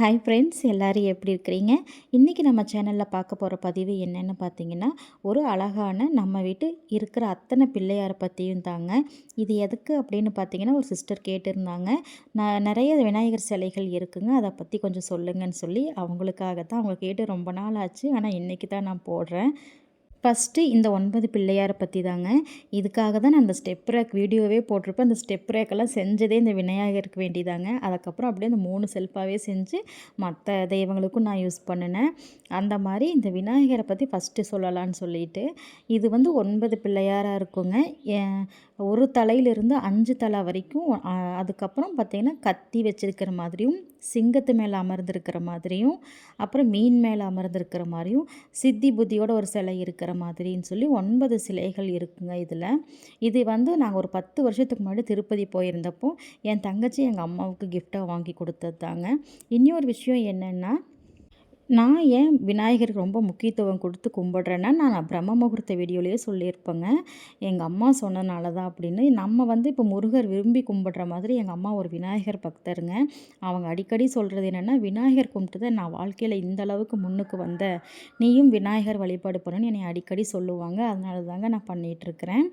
Hi friends எல்லோரும் எப்படி இருக்கிறீங்க? இன்றைக்கி நம்ம சேனலில் பார்க்க போகிற பதிவு என்னென்னு பார்த்தீங்கன்னா ஒரு அழகான நம்ம வீட்டு இருக்கிற அத்தனை பிள்ளையாரை பற்றியும் தாங்க. இது எதுக்கு அப்படின்னு பார்த்தீங்கன்னா ஒரு சிஸ்டர் கேட்டிருந்தாங்க. நான் நிறைய விநாயகர் சிலைகள் இருக்குங்க. அதை பற்றி கொஞ்சம் சொல்லுங்கன்னு சொல்லி அவங்களுக்காக தான் அவங்க கேட்டு ரொம்ப நாள் ஆச்சு. ஆனால் இன்றைக்கி தான் நான் போடுறேன். ஃபஸ்ட்டு இந்த ஒன்பது பிள்ளையாரை பற்றி தாங்க. இதுக்காக தான் நான் அந்த ஸ்டெப் ரேக் வீடியோவே போட்டிருப்பேன். அந்த ஸ்டெப் ரேக்கெல்லாம் செஞ்சதே இந்த விநாயகருக்கு வேண்டிதாங்க. அதுக்கப்புறம் அப்படியே அந்த மூணு செல்ஃபாகவே செஞ்சு மற்ற தெய்வங்களுக்கும் நான் யூஸ் பண்ணினேன். அந்த மாதிரி இந்த விநாயகரை பற்றி ஃபஸ்ட்டு சொல்லலான்னு சொல்லிட்டு இது வந்து ஒன்பது பிள்ளையாராக இருக்குங்க. ஒரு தலையிலிருந்து அஞ்சு தலை வரைக்கும் அதுக்கப்புறம் பார்த்திங்கன்னா கத்தி வச்சுருக்கிற மாதிரியும் சிங்கத்து மேலே அமர்ந்திருக்கிற மாதிரியும் அப்புறம் மீன் மேலே அமர்ந்திருக்கிற மாதிரியும் சித்தி புத்தியோட ஒரு சிலை இருக்கிற மாதிரின்னு சொல்லி ஒன்பது சிலைகள் இருக்குங்க இதில். இது வந்து நாங்கள் ஒரு பத்து வருஷத்துக்கு முன்னாடி திருப்பதி போயிருந்தப்போ என் தங்கச்சி எங்கள் அம்மாவுக்கு கிஃப்டாக வாங்கி கொடுத்தது தாங்க. இன்னொரு விஷயம் என்னென்னா நான் ஏன் விநாயகருக்கு ரொம்ப முக்கியத்துவம் கொடுத்து கும்பிட்றேன்னா நான் பிரம்ம முகூர்த்த வீடியோலேயே சொல்லியிருப்பேங்க. எங்கள் அம்மா சொன்னனால தான் அப்படின்னு. நம்ம வந்து இப்போ முருகர் விரும்பி கும்பிட்ற மாதிரி எங்கள் அம்மா ஒரு விநாயகர் பக்தருங்க. அவங்க அடிக்கடி சொல்கிறது என்னென்னா விநாயகர் கும்பிட்டு தான் நான் வாழ்க்கையில் இந்த அளவுக்கு முன்னுக்கு வந்த நீயும் விநாயகர் வழிபாடு பண்ணணும்னு என்னை அடிக்கடி சொல்லுவாங்க. அதனால தாங்க நான் பண்ணிகிட்ருக்கிறேன்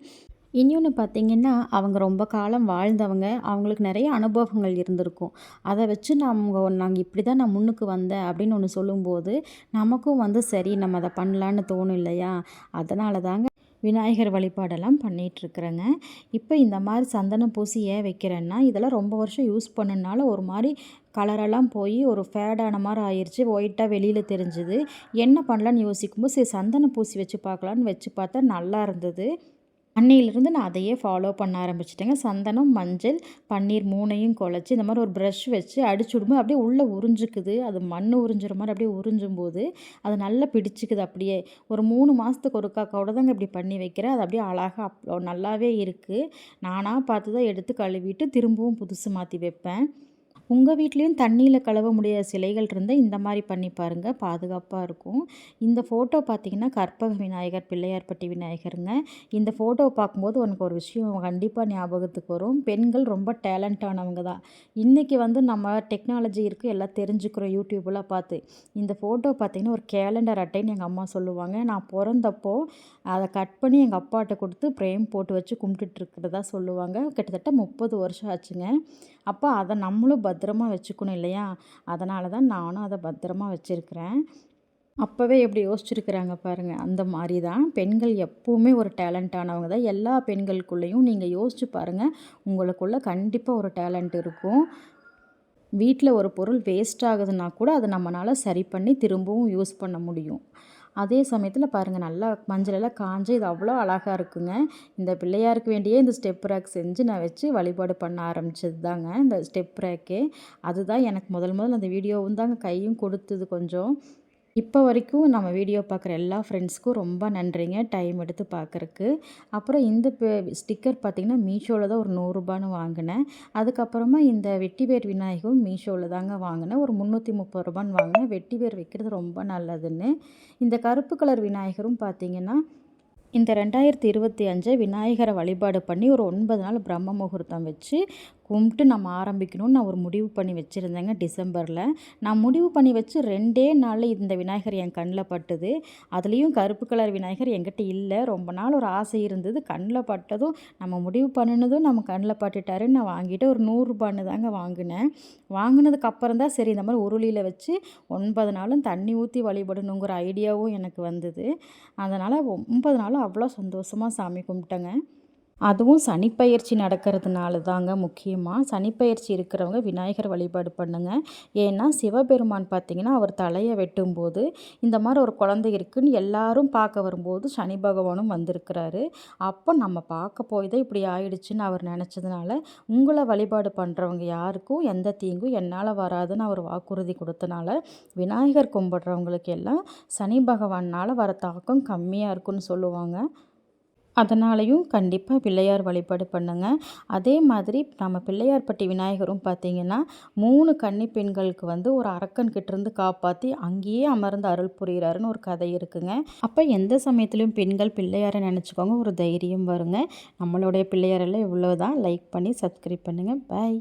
இன்னொன்று பார்த்திங்கன்னா அவங்க ரொம்ப காலம் வாழ்ந்தவங்க. அவங்களுக்கு நிறைய அனுபவங்கள் இருந்திருக்கும். அதை வச்சு நம்ம நாங்கள் இப்படி தான் நான் முன்னுக்கு வந்தேன் அப்படின்னு ஒன்று சொல்லும்போது நமக்கும் வந்து சரி நம்ம அதை பண்ணலான்னு தோணும் இல்லையா? அதனால தாங்க விநாயகர் வழிபாடெல்லாம் பண்ணிகிட்ருக்குறேங்க இப்போ இந்த மாதிரி சந்தனம் பூசி ஏன் வைக்கிறேன்னா இதெல்லாம் ரொம்ப வருஷம் யூஸ் பண்ணனால ஒரு மாதிரி கலரெல்லாம் போய் ஒரு ஃபேடான மாதிரி ஆயிடுச்சு ஒயிட்டாக வெளியில் தெரிஞ்சுது. என்ன பண்ணலான்னு யோசிக்கும்போது சரி சந்தனம் பூசி வச்சு பார்க்கலான்னு வச்சு பார்த்தா நல்லா இருந்தது. அன்னையிலிருந்து நான் அதையே ஃபாலோ பண்ண ஆரம்பிச்சிட்டேங்க. சந்தனம் மஞ்சள் பன்னீர் மூணையும் குழச்சி இந்த மாதிரி ஒரு ப்ரஷ் வச்சு அடிச்சு விடும்போது அப்படியே உள்ளே உறிஞ்சிக்குது. அது மண் உறிஞ்சுற மாதிரி அப்படியே உறிஞ்சும் போது அது நல்லா பிடிச்சிக்குது அப்படியே. ஒரு மூணு மாதத்துக்கு ஒருக்கா கூட தாங்க இப்படி பண்ணி வைக்கிறேன். அது அப்படியே அழகாக அப் நல்லாவே இருக்குது நானாக பார்த்து தான் எடுத்து கழுவிட்டு திரும்பவும் புதுசு மாற்றி வைப்பேன். உங்கள் வீட்லேயும் தண்ணியில் கழுவ முடியாத சிலைகள் இருந்தால் இந்த மாதிரி பண்ணி பாருங்கள் பாதுகாப்பாக இருக்கும். இந்த ஃபோட்டோ பார்த்திங்கன்னா கற்பக விநாயகர் பிள்ளையார்பட்டி விநாயகருங்க. இந்த ஃபோட்டோ பார்க்கும்போது உனக்கு ஒரு விஷயம் கண்டிப்பாக ஞாபகத்துக்கு வரும். பெண்கள் ரொம்ப டேலண்டானவங்க தான். இன்றைக்கி வந்து நம்ம டெக்னாலஜி இருக்குது எல்லாம் தெரிஞ்சுக்கிறோம் யூடியூப்லாம் பார்த்து இந்த ஃபோட்டோ பார்த்திங்கன்னா ஒரு கேலண்டர் அட்டைன்னு எங்கள் அம்மா சொல்லுவாங்க. நான் பிறந்தப்போ அதை கட் பண்ணி எங்கள் அப்பாட்ட கொடுத்து ஃப்ரேம் போட்டு வச்சு கும்பிட்டுட்டு சொல்லுவாங்க. கிட்டத்தட்ட முப்பது வருஷம் ஆச்சுங்க. அப்போ அதை நம்மளும் பத்திரமா வச்சுக்கணும் இல்லையா? அதனால தான் நானும் அதை பத்திரமா வச்சுருக்கிறேன். அப்போவே எப்படி யோசிச்சுருக்குறாங்க பாருங்கள் அந்த மாதிரி தான் பெண்கள் எப்போவுமே ஒரு டேலண்ட்டானவங்க தான். எல்லா பெண்களுக்குள்ளேயும் நீங்கள் யோசிச்சு பாருங்கள் உங்களுக்குள்ளே கண்டிப்பாக ஒரு டேலண்ட் இருக்கும். வீட்டில் ஒரு பொருள் வேஸ்ட் ஆகுதுன்னா கூட அதை நம்மளால் சரி பண்ணி திரும்பவும் யூஸ் பண்ண முடியும். அதே சமயத்தில் பாருங்கள் நல்லா மஞ்சளெல்லாம் காஞ்சு இது அவ்வளோ அழகாக இருக்குங்க. இந்த பிள்ளையாருக்கு வேண்டியே இந்த ஸ்டெப் ரேக் செஞ்சு நான் வச்சு வழிபாடு பண்ண ஆரம்பிச்சது தாங்க இந்த ஸ்டெப் ரேக்கே அதுதான் எனக்கு முதல் முதல் அந்த வீடியோவும் தாங்க கையும் கொடுத்தது கொஞ்சம். இப்போ வரைக்கும் நம்ம வீடியோ பார்க்குற எல்லா ஃப்ரெண்ட்ஸ்க்கும் ரொம்ப நன்றிங்க டைம் எடுத்து பார்க்குறக்கு. அப்புறம் இந்த ஸ்டிக்கர் பார்த்திங்கன்னா மீஷோவில் தான் ஒரு நூறுரூபான்னு வாங்கினேன். அதுக்கப்புறமா இந்த வெட்டிவேர் விநாயகரும் மீஷோவில் தாங்க வாங்கினேன். ஒரு முந்நூற்றி முப்பது ரூபான்னு வாங்கினேன். வெட்டிவேர் வைக்கிறது ரொம்ப நல்லதுன்னு. இந்த கருப்பு கலர் விநாயகரும் பார்த்திங்கன்னா இந்த ரெண்டாயிரத்தி இருபத்தி அஞ்சை விநாயகரை வழிபாடு பண்ணி ஒரு ஒன்பது நாள் பிரம்ம முகூர்த்தம் வச்சு கும்பிட்டு நம்ம ஆரம்பிக்கணும்னு நான் ஒரு முடிவு பண்ணி வச்சுருந்தேங்க டிசம்பரில். நான் முடிவு பண்ணி வச்சு ரெண்டே நாளில் இந்த விநாயகர் என் கண்ணில் பட்டுது. அதுலேயும் கருப்பு கலர் விநாயகர் என்கிட்ட இல்லை. ரொம்ப நாள் ஒரு ஆசை இருந்தது. கண்ணில் பட்டதும் நம்ம முடிவு பண்ணினதும் நம்ம கண்ணில் பட்டுட்டாருன்னு நான் வாங்கிட்டு ஒரு நூறுரூபான்னு தாங்க வாங்கினேன். வாங்கினதுக்கு அப்புறம் தான் சரி இந்த மாதிரி உருளியில் வச்சு ஒன்பது நாளும் தண்ணி ஊற்றி வழிபடணுங்கிற ஐடியாவும் எனக்கு வந்தது. அதனால் ஒன்பது நாளும் அவ்வளோ சந்தோஷமாக சாமி கும்பிட்டேங்க. அதுவும் சனிப்பயிற்சி நடக்கிறதுனால தாங்க முக்கியமாக சனிப்பயிற்சி இருக்கிறவங்க விநாயகர் வழிபாடு பண்ணுங்கள் ஏன்னா சிவபெருமான் பார்த்திங்கன்னா அவர் தலையை வெட்டும்போது இந்த மாதிரி ஒரு குழந்தை இருக்குன்னு எல்லாரும் பார்க்க வரும்போது சனி பகவானும் வந்திருக்கிறாரு. அப்போ நம்ம பார்க்க போய் தான் இப்படி ஆயிடுச்சுன்னு அவர் நினச்சதுனால உங்களை வழிபாடு பண்ணுறவங்க யாருக்கும் எந்த தீங்கும் என்னால் வராதுன்னு அவர் வாக்குறுதி கொடுத்தனால விநாயகர் கும்பிட்றவங்களுக்கு எல்லாம் சனி பகவானால் வர தாக்கம் கம்மியாக இருக்குன்னு சொல்லுவாங்க. அதனாலையும் கண்டிப்பாக பிள்ளையார் வழிபாடு பண்ணுங்கள் அதே மாதிரி நம்ம பிள்ளையார்பட்டி விநாயகரும் பார்த்திங்கன்னா மூணு கன்னி பெண்களுக்கு வந்து ஒரு அரக்கன் கிட்டேருந்து காப்பாற்றி அங்கேயே அமர்ந்து அருள் புரிகிறாருன்னு ஒரு கதை இருக்குங்க. அப்போ எந்த சமயத்துலையும் பெண்கள் பிள்ளையாரை நினச்சிக்கோங்க ஒரு தைரியம் வருங்க. நம்மளுடைய பிள்ளையாரெல்லாம் இவ்வளோ தான் லைக் பண்ணி சப்ஸ்கிரைப் பண்ணுங்கள் பாய்